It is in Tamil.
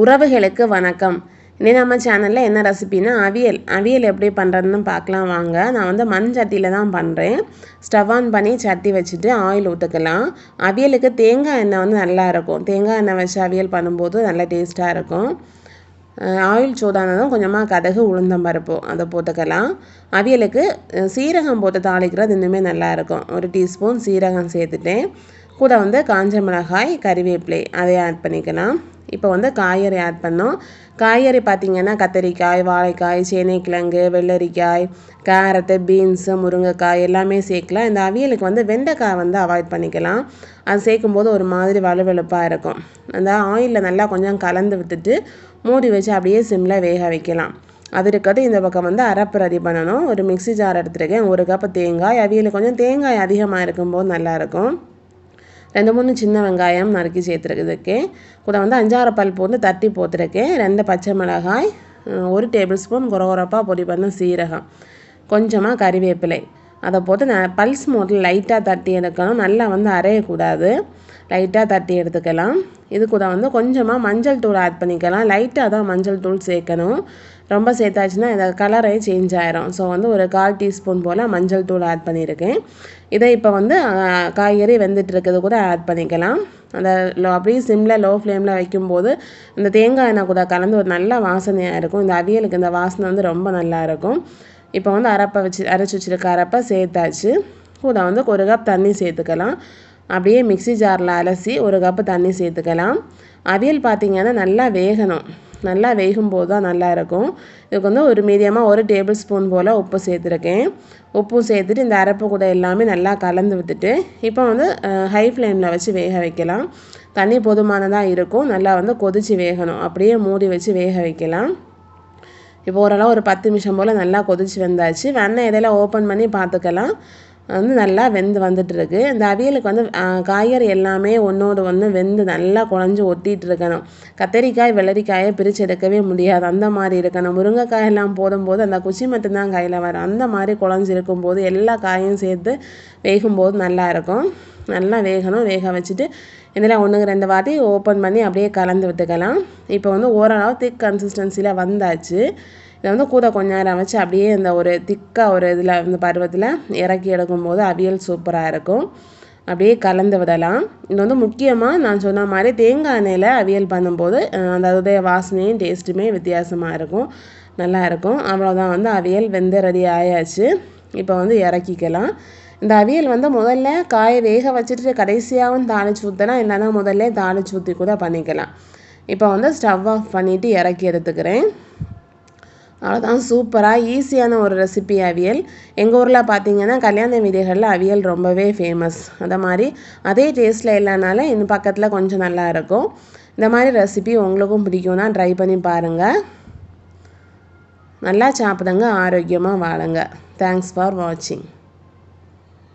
உறவுகளுக்கு வணக்கம். இனி நம்ம சேனலில் என்ன ரெசிபின்னா அவியல். அவியல் எப்படி பண்ணுறதுன்னு பார்க்கலாம் வாங்க. நான் வந்து மண் சட்டியில் தான் பண்ணுறேன் ஸ்டவ் ஆன் பண்ணி சட்டி வச்சுட்டு ஆயில் ஊற்றுக்கலாம் அவியலுக்கு தேங்காய் எண்ணெய் வந்து நல்லா இருக்கும். தேங்காய் எண்ணெய் வச்சு அவியல் பண்ணும்போது நல்ல டேஸ்ட்டாக இருக்கும். ஆயில் சூடானதும் கொஞ்சமாக கதகு உளுந்தம் பருப்பு அதை போட்டுக்கலாம். அவியலுக்கு சீரகம் போட்டு தாளிக்கிறது இன்னுமே நல்லாயிருக்கும் ஒரு டீஸ்பூன் சீரகம் சேர்த்துட்டேன். கூட வந்து காஞ்ச மிளகாய் கறிவேப்பிலை அதை ஆட் பண்ணிக்கலாம். இப்போ வந்து காய்கறி ஆட் பண்ணோம். காய்கறி பார்த்திங்கன்னா கத்தரிக்காய் வாழைக்காய் சேனைக்கிழங்கு வெள்ளரிக்காய் கேரட்டு பீன்ஸு முருங்கைக்காய் எல்லாமே சேர்க்கலாம். இந்த அவியலுக்கு வந்து வெண்டைக்காய் வந்து அவாய்ட் பண்ணிக்கலாம். அது சேர்க்கும்போது ஒரு மாதிரி வலுவெழுப்பாக இருக்கும். அந்த ஆயிலில் நல்லா கொஞ்சம் கலந்து விட்டுட்டு மூடி வச்சு அப்படியே சிம்மில் வேக வைக்கலாம். அது இருக்கிறது இந்த பக்கம் வந்து அரப்பு ரெடி பண்ணணும். ஒரு மிக்ஸி ஜார் எடுத்துருக்கேன். ஒரு கப்பு தேங்காய். அவியலுக்கு கொஞ்சம் தேங்காய் அதிகமாக இருக்கும்போது நல்லாயிருக்கும் ரெண்டு மூணு சின்ன வெங்காயம் நறுக்கி சேர்த்துருக்குதுக்கு கூட வந்து அஞ்சாறு பல் போட்டு தட்டி போத்துருக்கேன் ரெண்டு பச்சை மிளகாய் ஒரு டேபிள் ஸ்பூன் குறகுறப்பாக பொடி பண்ண சீரகம் கொஞ்சமாக கறிவேப்பிலை. அதை போட்டு நான் பல்ஸ் மோட்டில் லைட்டாக தட்டி எடுக்கணும். நல்லா வந்து அரையக்கூடாது. லைட்டாக தட்டி எடுத்துக்கலாம். இது கூட வந்து கொஞ்சமாக மஞ்சள் தூள் ஆட் பண்ணிக்கலாம். லைட்டாக தான் மஞ்சள் தூள் சேர்க்கணும். ரொம்ப சேர்த்தாச்சுன்னா இந்த கலரே சேஞ்ச் ஆயிரும். ஸோ வந்து ஒரு கால் டீஸ்பூன் போல் மஞ்சள் தூள் ஆட் பண்ணியிருக்கேன் இதை இப்போ வந்து காய்கறி வெந்துட்டு இருக்கிறது கூட ஆட் பண்ணிக்கலாம். அந்த லோ அப்படியே சிம்மில் லோ ஃப்ளேமில் வைக்கும்போது இந்த தேங்காய் எண்ணெய் கூட கலந்து ஒரு நல்ல வாசனையாக இருக்கும். இந்த அவியலுக்கு இந்த வாசனை வந்து ரொம்ப நல்லா இருக்கும். இப்போ வந்து அரப்பை வச்சு அரைச்சி வச்சுருக்க அரப்பை சேர்த்தாச்சு. கூட வந்து ஒரு கப் தண்ணி சேர்த்துக்கலாம். அப்படியே மிக்ஸி ஜாரில் அலசி ஒரு கப்பு தண்ணி சேர்த்துக்கலாம். அவியல் பார்த்திங்கன்னா நல்லா வேகணும். நல்லா வேகும் போது தான் நல்லா இருக்கும். இதுக்கு வந்து ஒரு மீடியமாக ஒரு டேபிள் ஸ்பூன் போல் உப்பு சேர்த்துருக்கேன். உப்பும் சேர்த்துட்டு இந்த அரைப்பு கூட எல்லாமே நல்லா கலந்து விட்டுட்டு இப்போ வந்து ஹை ஃப்ளேமில் வச்சு வேக வைக்கலாம். தண்ணி போதுமானதாக இருக்கும். நல்லா வந்து கொதித்து வேகணும். அப்படியே மூடி வச்சு வேக வைக்கலாம். இப்போ ஓரளவு ஒரு பத்து நிமிஷம் போல் நல்லா கொதிச்சு வெந்தாச்சு. வெண்ணெய் இதெல்லாம் ஓப்பன் பண்ணி பார்த்துக்கலாம். வந்து நல்லா வெந்து வந்துட்டுருக்கு. இந்த அவியலுக்கு வந்து காய்கறி எல்லாமே ஒன்றோடு ஒன்று வெந்து நல்லா குழஞ்சி ஒட்டிகிட்டு இருக்கணும். கத்தரிக்காய் வெள்ளரிக்காயை பிரித்து எடுக்கவே முடியாது. அந்த மாதிரி இருக்கணும். முருங்கைக்காய் எல்லாம் போடும்போது அந்த குச்சி மட்டும்தான் கையில் வரும். அந்த மாதிரி குழஞ்சி இருக்கும்போது எல்லா காயும் சேர்த்து வேகும்போது நல்லா இருக்கும். நல்லா வேகணும் வேக வச்சுட்டு இதில் ஒன்றுக்கு ரெண்டு வாட்டி ஓப்பன் பண்ணி அப்படியே கலந்து விட்டுக்கலாம். இப்போ வந்து ஓரளவு திக் கன்சிஸ்டன்சியில் வந்தாச்சு. இதை வந்து கூட கொஞ்ச நேரம் வச்சு அப்படியே இந்த ஒரு திக்காக ஒரு இதில் இந்த பருவத்தில் இறக்கி எடுக்கும்போது அவியல் சூப்பராக இருக்கும். அப்படியே கலந்து விடலாம். இது வந்து முக்கியமாக நான் சொன்ன மாதிரி தேங்காய் எண்ணெயில் அவியல் பண்ணும்போது அந்த அதோடைய வாசனையும் டேஸ்ட்டுமே வித்தியாசமாக இருக்கும். நல்லா இருக்கும். அவ்வளோதான் வந்து அவியல் வெந்து ரெடி ஆயாச்சு. இப்போ வந்து இறக்கிக்கலாம். இந்த அவியல் வந்து முதல்ல காயை வேக வச்சுட்டு கடைசியாகவும் தாளிச்சு ஊற்றலாம் இல்லைன்னா முதல்ல தாளிச்சு ஊற்றி கூட பண்ணிக்கலாம். இப்போ வந்து ஸ்டவ் ஆஃப் பண்ணிவிட்டு இறக்கி எடுத்துக்கிறேன். அவ்வளோதான் சூப்பராக ஈஸியான ஒரு ரெசிபி அவியல். எங்கள் ஊரில் பார்த்தீங்கன்னா கல்யாண வீடுகளில் அவியல் ரொம்பவே ஃபேமஸ் அதை மாதிரி அதே டேஸ்ட்டில் இல்லைனாலும் இந்த பக்கத்தில் கொஞ்சம் நல்லா இருக்கும். இந்த மாதிரி ரெசிபி உங்களுக்கும் பிடிக்கும்னா ட்ரை பண்ணி பாருங்கள் நல்லா சாப்பிடுங்க ஆரோக்கியமாக வாழுங்க. தேங்க்ஸ் ஃபார் வாட்சிங்